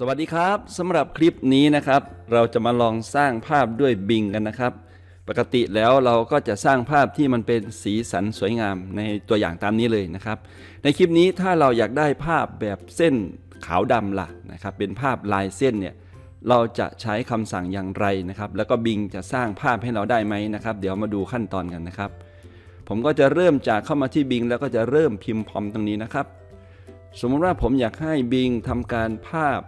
สวัสดีครับสำหรับคลิปนี้นะครับ เราจะมาลองสร้างภาพด้วยบิงกันนะครับ ปกติแล้วเราก็จะสร้างภาพที่มันเป็นสีสันสวยงามในตัวอย่างตามนี้เลยนะครับ ในคลิปนี้ถ้าเราอยากได้ภาพแบบเส้นขาวดำล่ะนะครับ เป็นภาพลายเส้นเนี่ยเราจะใช้คำสั่งอย่างไรนะครับ แล้วก็บิงจะสร้างภาพให้เราได้ไหมนะครับ เดี๋ยวมาดูขั้นตอนกันนะครับ ผมก็จะเริ่มจากเข้ามาที่บิงแล้วก็จะเริ่มพิมพ์พรอมตรงนี้นะครับ สมมติว่าผมอยากให้บิงทำการภาพ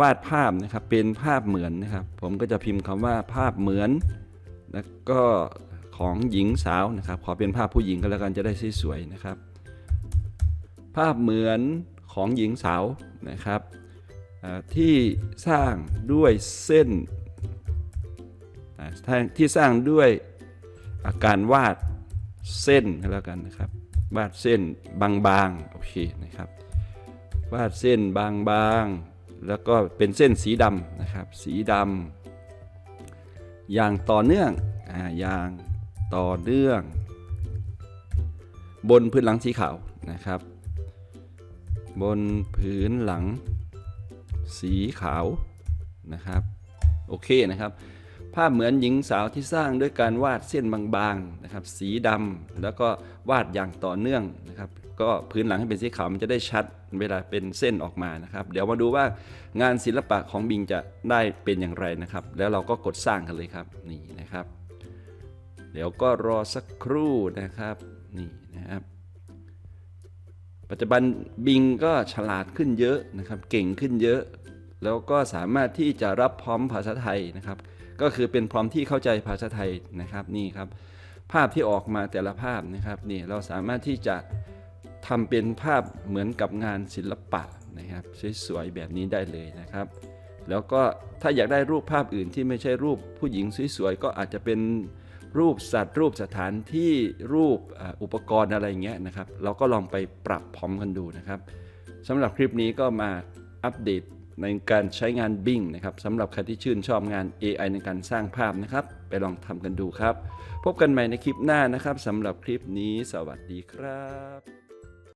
วาดภาพนะครับเป็นภาพเหมือนนะครับ ผมก็จะพิมพ์คำว่าภาพเหมือน แล้วก็ของหญิงสาวนะครับ ขอเป็นภาพผู้หญิงก็แล้วกันจะได้สวยๆนะครับ ภาพเหมือนของหญิงสาวนะครับที่สร้างด้วยเส้นที่สร้างด้วยอาการวาดเส้นก็แล้วกันนะครับ วาดเส้นบางๆโอเคนะครับ วาดเส้นบางๆ แล้วก็เป็นเส้นสีดำนะครับ สีดำอย่างต่อเนื่องอ่าอย่างต่อเนื่อง บนพื้นหลังสีขาวนะครับ บนพื้นหลังสีขาวนะครับโอเคนะครับ ภาพเหมือนหญิงสาวที่สร้างด้วยการวาดเส้นบางๆนะครับ สีดำแล้วก็วาดอย่างต่อเนื่องนะครับ ก็พื้นหลังให้เป็นสีขาวมันจะได้ชัดเวลาเป็นเส้นออกมานะครับ เดี๋ยวมาดูว่างานศิลปะของบิงจะได้เป็นอย่างไรนะครับ แล้วเราก็กดสร้างกันเลยครับนี่นะครับ เดี๋ยวก็รอสักครู่นะครับนี่นะครับ ปัจจุบันบิงก็ฉลาดขึ้นเยอะนะครับ เก่งขึ้นเยอะ แล้วก็สามารถที่จะรับพร้อมภาษาไทยนะครับ ก็คือเป็นพร้อมที่เข้าใจภาษาไทยนะครับนี่ครับภาพที่ออกมาแต่ละภาพนะครับนี่เราสามารถที่จะ ทำเป็นภาพเหมือนกับงานศิลปะนะครับสวยๆแบบนี้ได้เลยนะครับ แล้วก็ถ้าอยากได้รูปภาพอื่นที่ไม่ใช่รูปผู้หญิงสวยๆก็อาจจะเป็นรูปสัตว์รูปสถานที่รูปอุปกรณ์อะไรเงี้ยนะครับ เราก็ลองไปปรับพร้อมกันดูนะครับสำหรับคลิปนี้ก็มาอัปเดตในการใช้งาน Bing นะครับสำหรับใครที่ชื่นชอบงาน AI ในการสร้างภาพนะครับ ไปลองทำกันดูครับ พบกันใหม่ในคลิปหน้านะครับสำหรับคลิปนี้ สวัสดีครับ